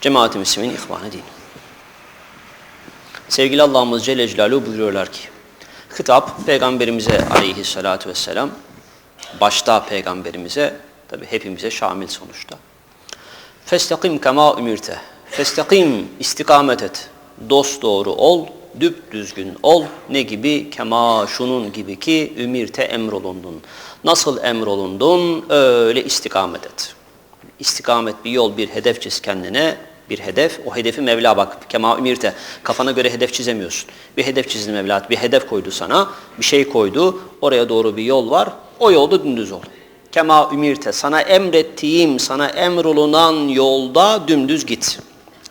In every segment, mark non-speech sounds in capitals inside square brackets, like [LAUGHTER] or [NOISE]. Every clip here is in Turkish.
Cemaat-i Müslümin ihvanı. Sevgili Allah'ımız Celle Celaluhu buyuruyorlar ki, hitap Peygamberimize aleyhissalatu vesselam, başta Peygamberimize, tabi hepimize şamil sonuçta. Festakim kema ümirte. Festakim istikamet et. Dost doğru ol, düzgün ol. Ne gibi? Kema şunun gibi ki ümirte emrolundun. Nasıl emrolundun? Öyle istikamet et. İstikamet bir yol, bir hedef çiz kendine. Bir hedef, o hedefi Mevla bak. Kema ümirte. Kafana göre hedef çizemiyorsun. Bir hedef çizdi Mevla, bir hedef koydu sana. Bir şey koydu. Oraya doğru bir yol var. O yolda dümdüz ol. Kema ümirte. Sana emrettiğim, sana emrolunan yolda dümdüz git.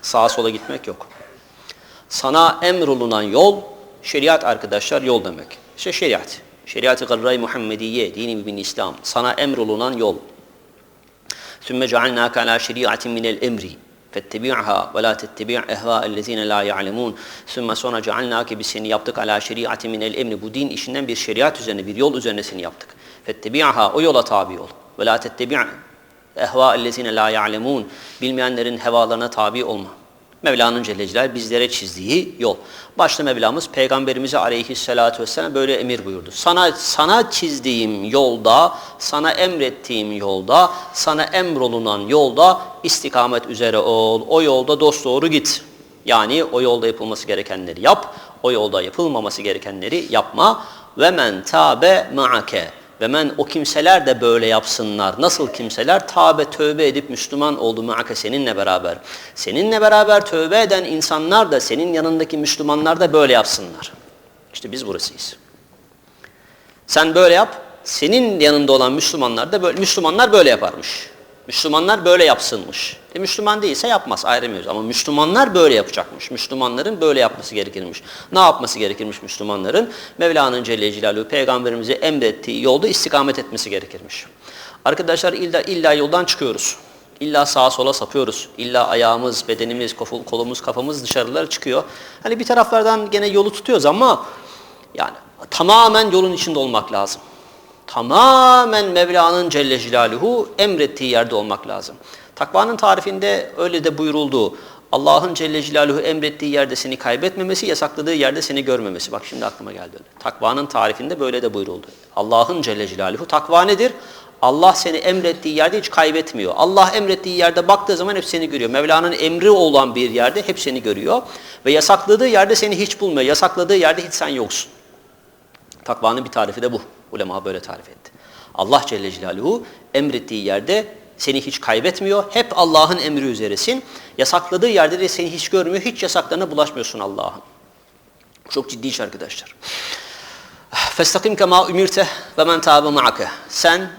Sağa sola gitmek yok Sana emrolunan yol, şeriat arkadaşlar yol demek. İşte şeriat. Şeriat-ı Garra-i Muhammediye, dini mübin İslam. Sana emrolunan yol. ثُمَّ جَعَلْنَاكَ عَلَى شَرِيعَةٍ مِنَ الْاَمْرِ فَاتَّبِعْهَا وَلَا تَتَّبِعْ اَهْوَاءَ الَّذ۪ينَ لَا يَعْلَمُونَ ثُمَّ sonra جَعَلْنَاكَ biz seni yaptık عَلَى شَرِيعَةٍ مِنَ الْاَمْرِ Bu din işinden bir şeriat üzerine, bir yol üzerine seni yaptık. فَاتَّبِعْهَا O yola tabi ol. وَلَا تَتَّبِعْ اَهْوَاءَ الَّذ۪ينَ لَا يَعْلَمُونَ Bilmeyenlerin hevalarına tabi olma. Mevla'nın Celle Celaluhu bizlere çizdiği yol. Başta Mevlamız Peygamberimize aleyhissalatu vesselam böyle emir buyurdu. Sana, sana çizdiğim yolda, sana emrettiğim yolda, sana emrolunan yolda istikamet üzere ol. O yolda dosdoğru git. Yani o yolda yapılması gerekenleri yap, o yolda yapılmaması gerekenleri yapma. Ve men tabe ma'ake. Ve men o kimseler de böyle yapsınlar. Nasıl kimseler? Tabe tövbe edip Müslüman oldu muaka seninle beraber. Seninle beraber tövbe eden insanlar da senin yanındaki Müslümanlar da böyle yapsınlar. İşte biz burasıyız. Sen böyle yap. Senin yanında olan Müslümanlar da böyle, Müslümanlar böyle yaparmış. Müslümanlar böyle yapsınmış. E Müslüman değilse yapmaz ayrılmıyoruz ama Müslümanlar böyle yapacakmış. Müslümanların böyle yapması gerekirmiş. Ne yapması gerekirmiş Müslümanların? Mevla'nın Celle Celaluhu peygamberimize emrettiği yolda istikamet etmesi gerekirmiş. Arkadaşlar illa, illa yoldan çıkıyoruz. İlla sağa sola sapıyoruz. İlla ayağımız, bedenimiz, kolumuz, kafamız dışarılara çıkıyor. Hani bir taraflardan gene yolu tutuyoruz ama yani tamamen yolun içinde olmak lazım tamamen Mevla'nın Celle Celaluhu emrettiği yerde olmak lazım. Takvanın tarifinde öyle de buyuruldu. Allah'ın Celle Celaluhu emrettiği yerde seni kaybetmemesi, yasakladığı yerde seni görmemesi. Bak şimdi aklıma geldi öyle. Takvanın tarifinde böyle de buyuruldu. Allah'ın Celle Celaluhu takva nedir? Allah seni emrettiği yerde hiç kaybetmiyor. Allah emrettiği yerde baktığı zaman hep seni görüyor. Mevla'nın emri olan bir yerde hep seni görüyor. Ve yasakladığı yerde seni hiç bulmuyor. Yasakladığı yerde hiç sen yoksun. Takvanın bir tarifi de bu. Ulema böyle tarif etti. Allah Celle Celaluhu emrettiği yerde seni hiç kaybetmiyor. Hep Allah'ın emri üzeresin. Yasakladığı yerde de seni hiç görmüyor. Hiç yasaklarına bulaşmıyorsun Allah'ın. Çok ciddi iş arkadaşlar. Kema ümirte ve men tabe ma'ake. Sen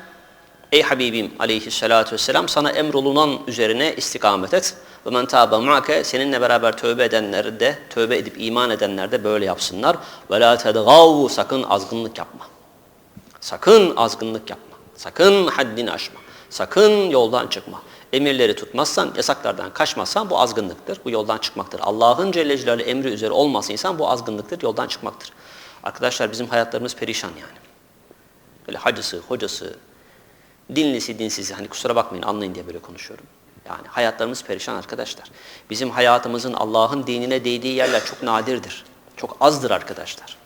ey Habibim aleyhissalatu vesselam sana emrolunan üzerine istikamet et. Ve men tabe ma'ake seninle beraber tövbe edenler de tövbe edip iman edenler de böyle yapsınlar. Ve la tedgav sakın azgınlık yapma. Sakın azgınlık yapma. Sakın haddini aşma. Sakın yoldan çıkma. Emirleri tutmazsan, yasaklardan kaçmazsan bu azgınlıktır. Bu yoldan çıkmaktır. Allah'ın Celle Celaluhu emri üzere olmazsa insan bu azgınlıktır, yoldan çıkmaktır. Arkadaşlar bizim hayatlarımız perişan yani. Böyle hacısı, hocası, dinlisi, dinsizi hani kusura bakmayın anlayın diye böyle konuşuyorum. Yani hayatlarımız perişan arkadaşlar. Bizim hayatımızın Allah'ın dinine değdiği yerler çok nadirdir. Çok azdır arkadaşlar.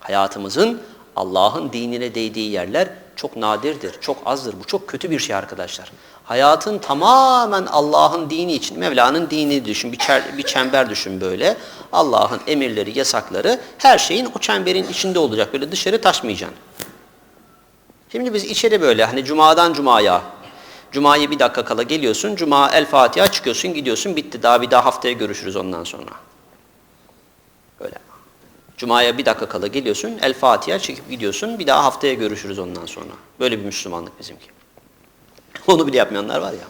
Hayatımızın Allah'ın dinine değdiği yerler çok nadirdir, çok azdır. Bu çok kötü bir şey arkadaşlar. Hayatın tamamen Allah'ın dini için, Mevla'nın dini düşün, bir, çember düşün böyle. Allah'ın emirleri, yasakları her şeyin o çemberin içinde olacak. Böyle dışarı taşmayacaksın. Şimdi biz içeri böyle hani cumadan cumaya, cumaya bir dakika kala geliyorsun, cuma El Fatiha çıkıyorsun, gidiyorsun, bitti. Daha bir daha haftaya görüşürüz ondan sonra. Böyle. Cuma'ya bir dakika kala geliyorsun, El Fatiha çekip gidiyorsun, bir daha haftaya görüşürüz ondan sonra. Böyle bir Müslümanlık bizimki. [LAUGHS] Onu bile yapmayanlar var ya.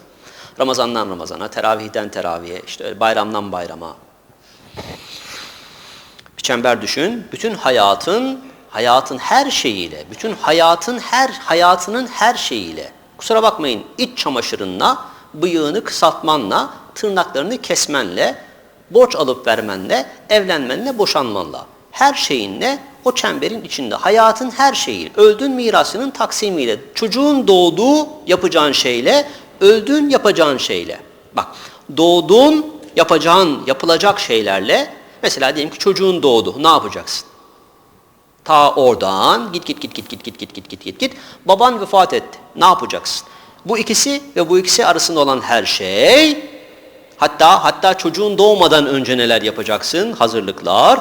Ramazandan Ramazana, teravihden teraviye, işte bayramdan bayrama. Bir çember düşün, bütün hayatın, hayatın her şeyiyle, bütün hayatın her, hayatının her şeyiyle, kusura bakmayın iç çamaşırınla, bıyığını kısaltmanla, tırnaklarını kesmenle, borç alıp vermenle, evlenmenle, boşanmanla her şeyinle o çemberin içinde. Hayatın her şeyi, öldüğün mirasının taksimiyle, çocuğun doğduğu yapacağın şeyle, öldüğün yapacağın şeyle. Bak, doğduğun yapacağın, yapılacak şeylerle, mesela diyelim ki çocuğun doğdu, ne yapacaksın? Ta oradan git git git git git git git git git git git. Baban vefat etti. Ne yapacaksın? Bu ikisi ve bu ikisi arasında olan her şey hatta hatta çocuğun doğmadan önce neler yapacaksın? Hazırlıklar.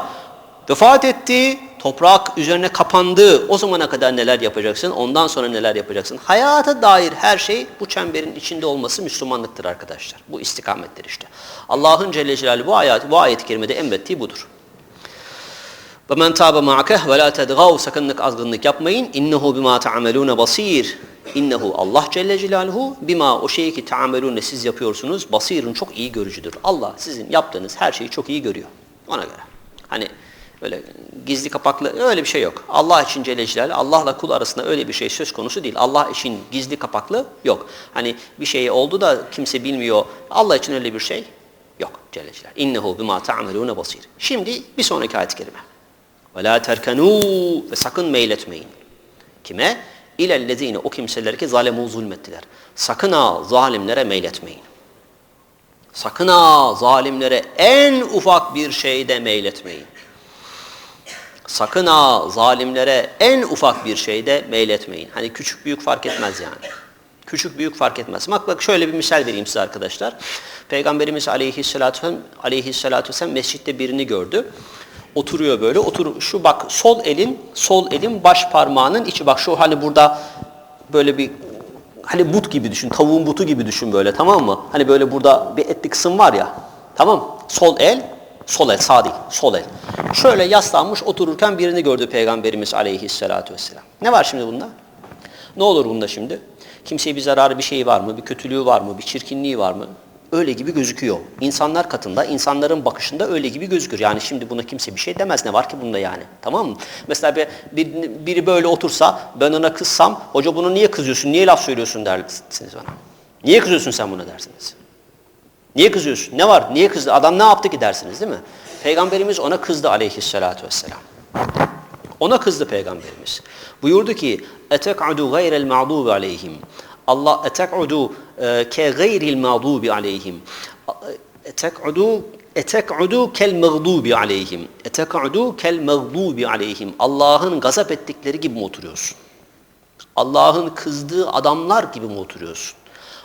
Vefat etti. Toprak üzerine kapandı. O zamana kadar neler yapacaksın? Ondan sonra neler yapacaksın? Hayata dair her şey bu çemberin içinde olması Müslümanlıktır arkadaşlar. Bu istikamettir işte. Allah'ın Celle Celaluhu bu ayet, bu ayet-i kerimede emrettiği budur. Ve men tabe ma'ake ve la tedgav sakınlık azgınlık yapmayın. İnnehu bima ta'amelune basir. İnnehu Allah Celle Celaluhu bima o şeyi ki ta'amelune siz yapıyorsunuz basirun çok iyi görücüdür. Allah sizin yaptığınız her şeyi çok iyi görüyor. Ona göre. Hani öyle gizli kapaklı öyle bir şey yok. Allah için Celle Celaluhu Allah'la kul arasında öyle bir şey söz konusu değil. Allah için gizli kapaklı yok. Hani bir şey oldu da kimse bilmiyor. Allah için öyle bir şey yok Celle Celaluhu. İnnehu bima ta'amelune basir. Şimdi bir sonraki ayet-i kerime. Ve la terkenû ve sakın meyletmeyin. Kime? İlellezine o kimseler ki zalemu zulmettiler. Sakın ha zalimlere meyletmeyin. Sakın ha zalimlere en ufak bir şeyde meyletmeyin. Sakın ha zalimlere en ufak bir şeyde meyletmeyin. Hani küçük büyük fark etmez yani. Küçük büyük fark etmez. Bak bak şöyle bir misal vereyim size arkadaşlar. Peygamberimiz aleyhissalatü vesselam, aleyhissalatü mescitte birini gördü oturuyor böyle. Otur şu bak sol elin sol elin baş parmağının içi bak şu hani burada böyle bir hani but gibi düşün. Tavuğun butu gibi düşün böyle tamam mı? Hani böyle burada bir etli kısım var ya. Tamam? Sol el, sol el sağ değil. Sol el. Şöyle yaslanmış otururken birini gördü Peygamberimiz aleyhissalatu vesselam. Ne var şimdi bunda? Ne olur bunda şimdi? Kimseye bir zararı bir şey var mı? Bir kötülüğü var mı? Bir çirkinliği var mı? öyle gibi gözüküyor. İnsanlar katında, insanların bakışında öyle gibi gözükür. Yani şimdi buna kimse bir şey demez. Ne var ki bunda yani? Tamam mı? Mesela bir, bir, biri böyle otursa, ben ona kızsam, hoca bunu niye kızıyorsun, niye laf söylüyorsun dersiniz bana. Niye kızıyorsun sen buna dersiniz. Niye kızıyorsun? Ne var? Niye kızdı? Adam ne yaptı ki dersiniz değil mi? Peygamberimiz ona kızdı aleyhissalatu vesselam. Ona kızdı peygamberimiz. Buyurdu ki: "Etek'udu gayrel mağdubi aleyhim Allah etek'udu ke gayril mağdubi aleyhim. Etek'udu etek'udu kel mağdubi aleyhim. Etek'udu kel mağdubi aleyhim. Allah'ın gazap ettikleri gibi mi oturuyorsun? Allah'ın kızdığı adamlar gibi mi oturuyorsun?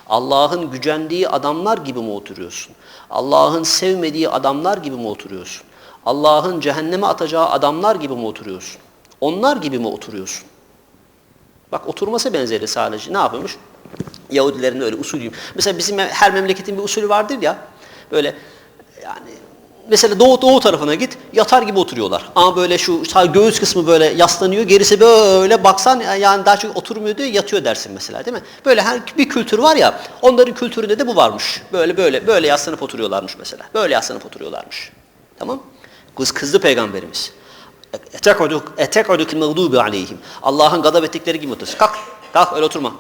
Allah'ın gücendiği adamlar gibi mi oturuyorsun? Allah'ın sevmediği adamlar gibi mi oturuyorsun? Allah'ın cehenneme atacağı adamlar gibi mi oturuyorsun? Onlar gibi mi oturuyorsun? Bak oturması benzeri sadece. Ne yapıyormuş? Yahudilerin öyle usulü. Mesela bizim her memleketin bir usulü vardır ya. Böyle yani mesela doğu doğu tarafına git yatar gibi oturuyorlar. Ama böyle şu göğüs kısmı böyle yaslanıyor. Gerisi böyle baksan yani daha çok oturmuyor diyor yatıyor dersin mesela değil mi? Böyle her bir kültür var ya onların kültüründe de bu varmış. Böyle böyle böyle yaslanıp oturuyorlarmış mesela. Böyle yaslanıp oturuyorlarmış. Tamam? Kız kızdı peygamberimiz. Etek'uduk mağdubi aleyhim. Allah'ın gadab ettikleri gibi otursun. Kalk, kalk öyle oturma.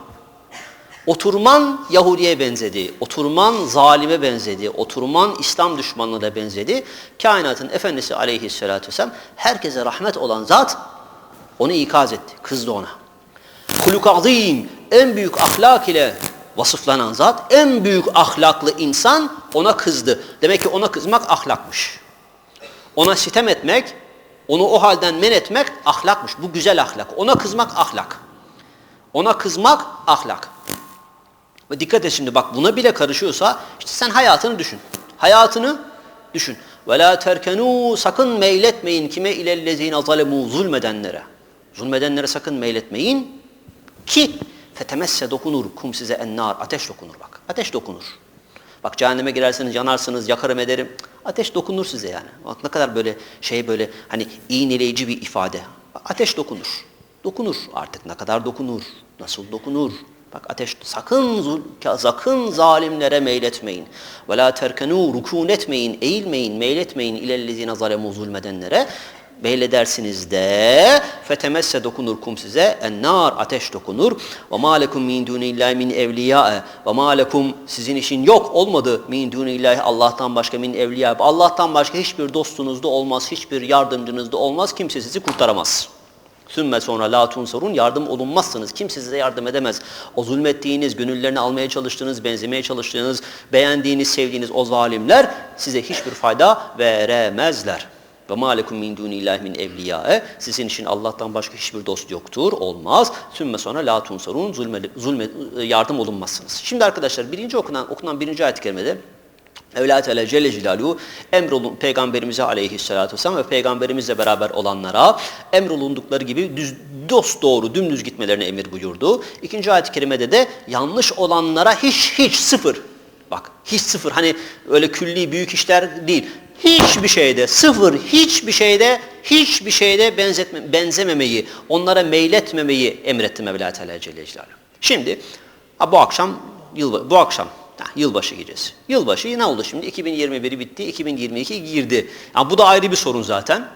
Oturman Yahudi'ye benzedi. Oturman zalime benzedi. Oturman İslam düşmanlığına benzedi. Kainatın efendisi aleyhissalatü vesselam herkese rahmet olan zat onu ikaz etti. Kızdı ona. Kuluk azim en büyük ahlak ile vasıflanan zat en büyük ahlaklı insan ona kızdı. Demek ki ona kızmak ahlakmış. Ona sitem etmek, onu o halden men etmek ahlakmış. Bu güzel ahlak. Ona kızmak ahlak. Ona kızmak ahlak. Ve dikkat et şimdi bak buna bile karışıyorsa işte sen hayatını düşün. Hayatını düşün. Ve la terkenu sakın meyletmeyin kime ilellezine zalemu zulmedenlere. Zulmedenlere sakın meyletmeyin ki fetemesse dokunur kum size ennar ateş dokunur bak. Ateş dokunur. Bak cehenneme girerseniz yanarsınız yakarım ederim. Ateş dokunur size yani. Bak ne kadar böyle şey böyle hani iğneleyici bir ifade. Ateş dokunur. Dokunur artık ne kadar dokunur. Nasıl dokunur? Bak ateş sakın sakın zalimlere meyletmeyin. Ve la terkenu rukun etmeyin, eğilmeyin, meyletmeyin ilellezine zalemu zulmedenlere. Beyledersiniz de fetemesse dokunur kum size ennar ateş dokunur ve ma lekum min dunillahi min evliya ve ma lekum sizin için yok olmadı min dunillahi Allah'tan başka min evliya Allah'tan başka hiçbir dostunuz da olmaz hiçbir yardımcınız da olmaz kimse sizi kurtaramaz. Sümme sonra la tunsarun yardım olunmazsınız. Kimse size yardım edemez. O zulmettiğiniz, gönüllerini almaya çalıştığınız, benzemeye çalıştığınız, beğendiğiniz, sevdiğiniz o zalimler size hiçbir fayda veremezler. Ve malekum min dunillahi min evliyae. Sizin için Allah'tan başka hiçbir dost yoktur, olmaz. Sümme sonra la tunsarun zulme, zulme, yardım olunmazsınız. Şimdi arkadaşlar birinci okunan, okunan birinci ayet-i kerimede Mevla Teala Celle Celaluhu emrolun peygamberimize aleyhissalatu vesselam ve peygamberimizle beraber olanlara emrolundukları gibi düz, dost doğru dümdüz gitmelerine emir buyurdu. İkinci ayet-i kerimede de yanlış olanlara hiç hiç sıfır. Bak hiç sıfır hani öyle külli büyük işler değil. Hiçbir şeyde sıfır hiçbir şeyde hiçbir şeyde benzetme, benzememeyi onlara meyletmemeyi emretti Mevla Teala Celle Celaluhu. Şimdi ha, bu akşam yıl bu akşam Ha, yılbaşı gecesi. Yılbaşı ne oldu şimdi? 2021 bitti, 2022 girdi. Yani bu da ayrı bir sorun zaten.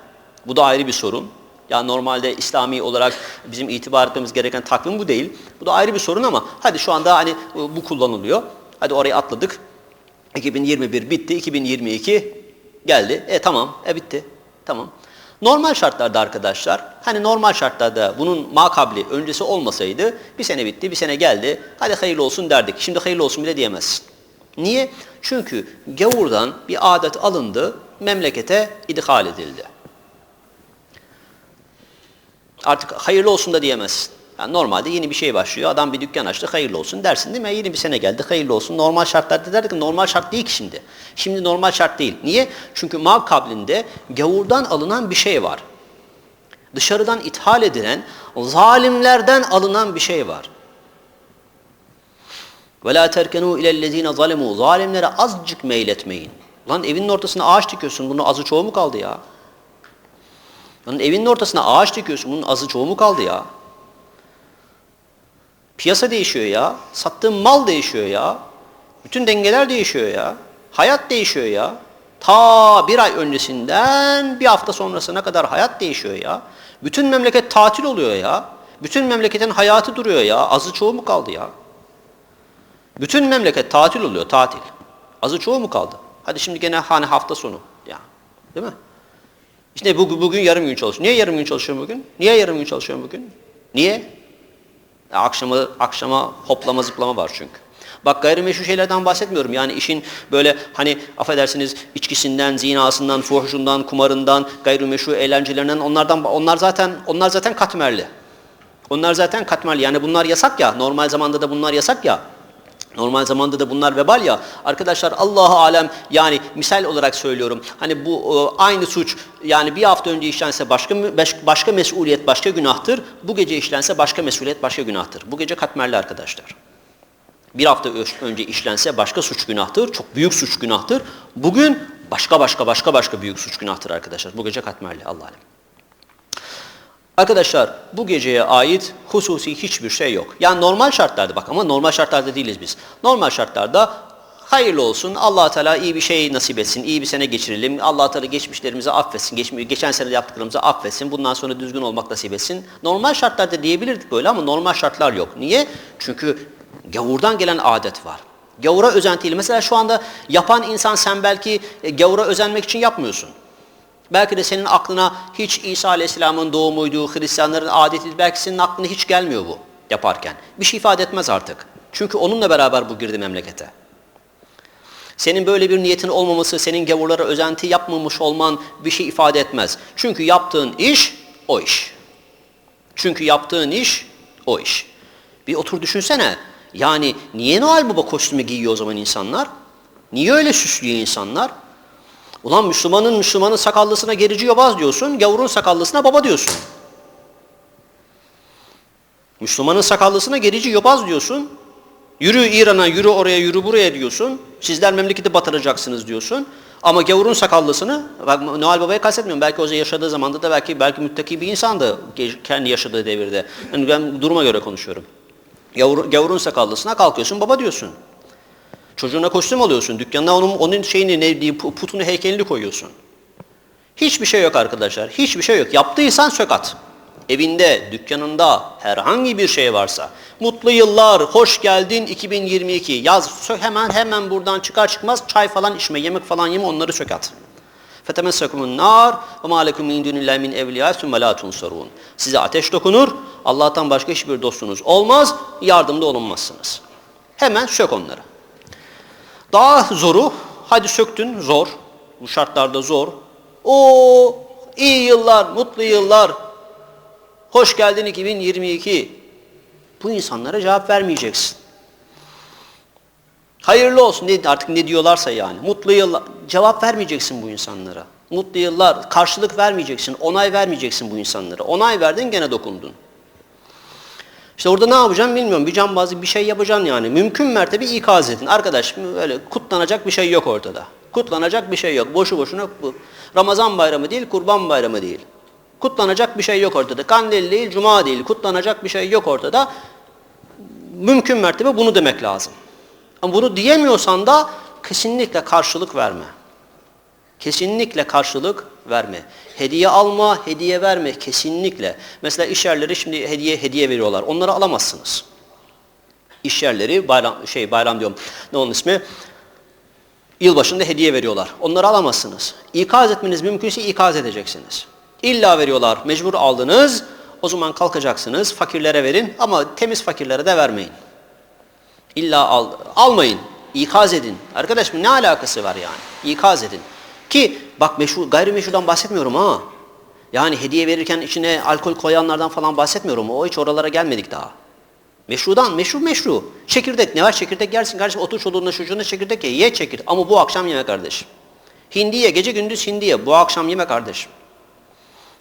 Bu da ayrı bir sorun. Yani normalde İslami olarak bizim itibar etmemiz gereken takvim bu değil. Bu da ayrı bir sorun ama hadi şu anda hani bu kullanılıyor. Hadi orayı atladık. 2021 bitti, 2022 geldi. E tamam, e bitti. Tamam. Normal şartlarda arkadaşlar, hani normal şartlarda bunun makabli öncesi olmasaydı bir sene bitti, bir sene geldi, hadi hayırlı olsun derdik. Şimdi hayırlı olsun bile diyemezsin. Niye? Çünkü gavurdan bir adet alındı, memlekete idhal edildi. Artık hayırlı olsun da diyemezsin. Yani normalde yeni bir şey başlıyor, adam bir dükkan açtı, hayırlı olsun dersin değil mi? Yeni bir sene geldi, hayırlı olsun. Normal şartlarda derdik ki normal şart değil ki şimdi. Şimdi normal şart değil. Niye? Çünkü mal kablinde gavurdan alınan bir şey var. Dışarıdan ithal edilen, zalimlerden alınan bir şey var. وَلَا تَرْكَنُوا اِلَى الَّذ۪ينَ ظَلَمُوا Zalimlere azıcık meyletmeyin. Lan evinin ortasına ağaç dikiyorsun, bunun azı çoğu mu kaldı ya? Lan evinin ortasına ağaç dikiyorsun, bunun azı çoğu mu kaldı ya? Piyasa değişiyor ya. Sattığın mal değişiyor ya. Bütün dengeler değişiyor ya. Hayat değişiyor ya. Ta bir ay öncesinden bir hafta sonrasına kadar hayat değişiyor ya. Bütün memleket tatil oluyor ya. Bütün memleketin hayatı duruyor ya. Azı çoğu mu kaldı ya? Bütün memleket tatil oluyor, tatil. Azı çoğu mu kaldı? Hadi şimdi gene hani hafta sonu ya. Değil mi? İşte bugün, bugün yarım gün çalışıyorum. Niye yarım gün çalışıyorum bugün? Niye yarım gün çalışıyorum bugün? Niye? Akşamı, akşama hoplama zıplama var çünkü. Bak gayrimeşru şeylerden bahsetmiyorum. Yani işin böyle hani affedersiniz içkisinden, zinasından, fuhuşundan, kumarından, gayrimeşru eğlencelerinden onlardan onlar zaten onlar zaten katmerli. Onlar zaten katmerli. Yani bunlar yasak ya. Normal zamanda da bunlar yasak ya. Normal zamanda da bunlar vebal ya. Arkadaşlar Allahu alem yani misal olarak söylüyorum. Hani bu e, aynı suç yani bir hafta önce işlense başka başka mesuliyet başka günahtır. Bu gece işlense başka mesuliyet başka günahtır. Bu gece katmerli arkadaşlar. Bir hafta önce işlense başka suç günahtır. Çok büyük suç günahtır. Bugün başka başka başka başka büyük suç günahtır arkadaşlar. Bu gece katmerli Allah alem. Arkadaşlar bu geceye ait hususi hiçbir şey yok. Yani normal şartlarda bak ama normal şartlarda değiliz biz. Normal şartlarda hayırlı olsun. Allah Teala iyi bir şey nasip etsin. iyi bir sene geçirelim. Allah Teala geçmişlerimizi affetsin. Geç, geçen sene yaptıklarımızı affetsin. Bundan sonra düzgün olmak nasip etsin. Normal şartlarda diyebilirdik böyle ama normal şartlar yok. Niye? Çünkü gavurdan gelen adet var. Gavura özentiyle. Mesela şu anda yapan insan sen belki e, gavura özenmek için yapmıyorsun. Belki de senin aklına hiç İsa Aleyhisselam'ın doğumuydu, Hristiyanların adeti, belki senin aklına hiç gelmiyor bu yaparken. Bir şey ifade etmez artık. Çünkü onunla beraber bu girdi memlekete. Senin böyle bir niyetin olmaması, senin gavurlara özenti yapmamış olman bir şey ifade etmez. Çünkü yaptığın iş o iş. Çünkü yaptığın iş o iş. Bir otur düşünsene. Yani niye Noel Baba kostümü giyiyor o zaman insanlar? Niye öyle süslüyor insanlar? Ulan Müslümanın Müslümanın sakallısına gerici yobaz diyorsun, gavurun sakallısına baba diyorsun. Müslümanın sakallısına gerici yobaz diyorsun. Yürü İran'a, yürü oraya, yürü buraya diyorsun. Sizler memleketi batıracaksınız diyorsun. Ama gavurun sakallısını, bak Noel Baba'yı kastetmiyorum. Belki o yaşadığı zamanda da belki belki müttaki bir insandı kendi yaşadığı devirde. Yani ben duruma göre konuşuyorum. Gavur, gavurun sakallısına kalkıyorsun, baba diyorsun. Çocuğuna kostüm alıyorsun. Dükkanına onun, onun şeyini, ne, putunu, heykelini koyuyorsun. Hiçbir şey yok arkadaşlar. Hiçbir şey yok. Yaptıysan sök at. Evinde, dükkanında herhangi bir şey varsa. Mutlu yıllar, hoş geldin 2022. Yaz sök hemen hemen buradan çıkar çıkmaz çay falan içme, yemek falan yeme onları sök at. فَتَمَسَّكُمُ النَّارِ وَمَا لَكُمْ مِنْ دُونِ اللّٰهِ مِنْ اَوْلِيَا ثُمَّ لَا تُنْصَرُونَ Size ateş dokunur, Allah'tan başka hiçbir dostunuz olmaz, yardımda olunmazsınız. Hemen sök onları. Daha zoru, hadi söktün, zor. Bu şartlarda zor. O iyi yıllar, mutlu yıllar. Hoş geldin 2022. Bu insanlara cevap vermeyeceksin. Hayırlı olsun artık ne diyorlarsa yani. Mutlu yıllar. Cevap vermeyeceksin bu insanlara. Mutlu yıllar. Karşılık vermeyeceksin. Onay vermeyeceksin bu insanlara. Onay verdin gene dokundun. İşte orada ne yapacağım bilmiyorum. Bir cambazı bir şey yapacaksın yani. Mümkün mertebe ikaz edin. Arkadaş öyle kutlanacak bir şey yok ortada. Kutlanacak bir şey yok. Boşu boşuna bu. Ramazan bayramı değil, kurban bayramı değil. Kutlanacak bir şey yok ortada. Kandil değil, cuma değil. Kutlanacak bir şey yok ortada. Mümkün mertebe bunu demek lazım. Ama bunu diyemiyorsan da kesinlikle karşılık verme. Kesinlikle karşılık verme. Hediye alma, hediye verme kesinlikle. Mesela iş yerleri şimdi hediye hediye veriyorlar. Onları alamazsınız. İş yerleri bayram şey bayram diyorum. Ne onun ismi? Yılbaşında hediye veriyorlar. Onları alamazsınız. İkaz etmeniz mümkünse ikaz edeceksiniz. İlla veriyorlar. Mecbur aldınız. O zaman kalkacaksınız. Fakirlere verin ama temiz fakirlere de vermeyin. İlla al, almayın. İkaz edin. Arkadaş ne alakası var yani? İkaz edin. Ki bak meşru, gayrimeşrudan bahsetmiyorum ha. Yani hediye verirken içine alkol koyanlardan falan bahsetmiyorum. O hiç oralara gelmedik daha. Meşrudan, meşru meşru. Çekirdek ne var? Çekirdek yersin kardeşim. Otur çoluğuna çocuğuna çekirdek ye. Ye çekirdek. Ama bu akşam yeme kardeşim. Hindiye, gece gündüz hindiye. Bu akşam yeme kardeşim.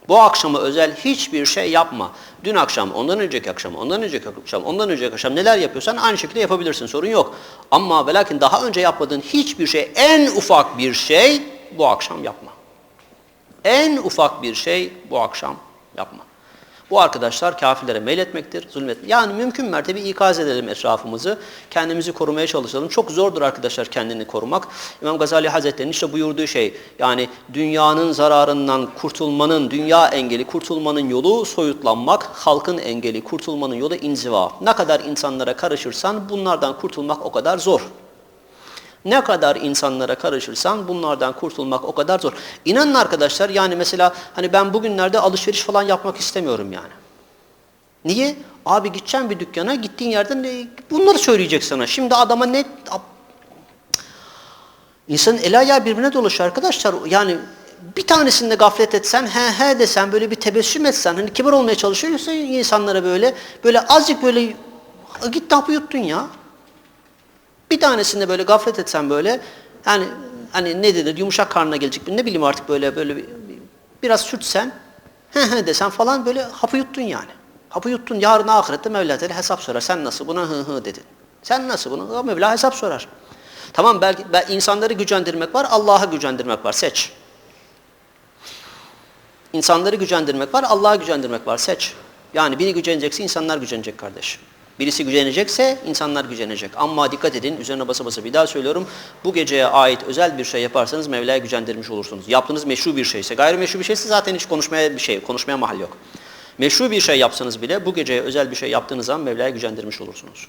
Bu akşama özel hiçbir şey yapma. Dün akşam, ondan önceki akşam, ondan önceki akşam, ondan önceki akşam neler yapıyorsan aynı şekilde yapabilirsin. Sorun yok. Ama ve lakin daha önce yapmadığın hiçbir şey, en ufak bir şey bu akşam yapma. En ufak bir şey bu akşam yapma. Bu arkadaşlar kafirlere meyletmektir, zulmetmek. Yani mümkün mertebe ikaz edelim etrafımızı, kendimizi korumaya çalışalım. Çok zordur arkadaşlar kendini korumak. İmam Gazali Hazretleri'nin işte buyurduğu şey, yani dünyanın zararından kurtulmanın, dünya engeli kurtulmanın yolu soyutlanmak, halkın engeli kurtulmanın yolu inziva. Ne kadar insanlara karışırsan bunlardan kurtulmak o kadar zor. Ne kadar insanlara karışırsan bunlardan kurtulmak o kadar zor. İnanın arkadaşlar yani mesela hani ben bugünlerde alışveriş falan yapmak istemiyorum yani. Niye? Abi gideceğim bir dükkana gittiğin yerden de bunları söyleyecek sana. Şimdi adama ne... İnsanın el ayağı birbirine dolaşıyor arkadaşlar. Yani bir tanesinde gaflet etsen, he he desen, böyle bir tebessüm etsen, hani kibar olmaya çalışıyorsa insanlara böyle, böyle azıcık böyle git hapı yuttun ya. Bir tanesinde böyle gaflet etsen böyle yani hani ne denir yumuşak karnına gelecek ne bileyim artık böyle böyle bir, biraz sürtsen desen falan böyle hapı yuttun yani. Hapı yuttun yarın ahirette Mevla Teala hesap sorar. Sen nasıl buna hı hı dedin. Sen nasıl buna? Mevla hesap sorar. Tamam belki, belki insanları gücendirmek var, Allah'ı gücendirmek var. Seç. İnsanları gücendirmek var, Allah'ı gücendirmek var. Seç. Yani biri gücenecekse insanlar gücenecek kardeş. Birisi gücenecekse insanlar gücenecek. Ama dikkat edin üzerine basa basa bir daha söylüyorum. Bu geceye ait özel bir şey yaparsanız Mevla'ya gücendirmiş olursunuz. Yaptığınız meşru bir şeyse, gayrimeşru bir şeyse zaten hiç konuşmaya bir şey, konuşmaya mahal yok. Meşru bir şey yapsanız bile bu geceye özel bir şey yaptığınız zaman Mevla'ya gücendirmiş olursunuz.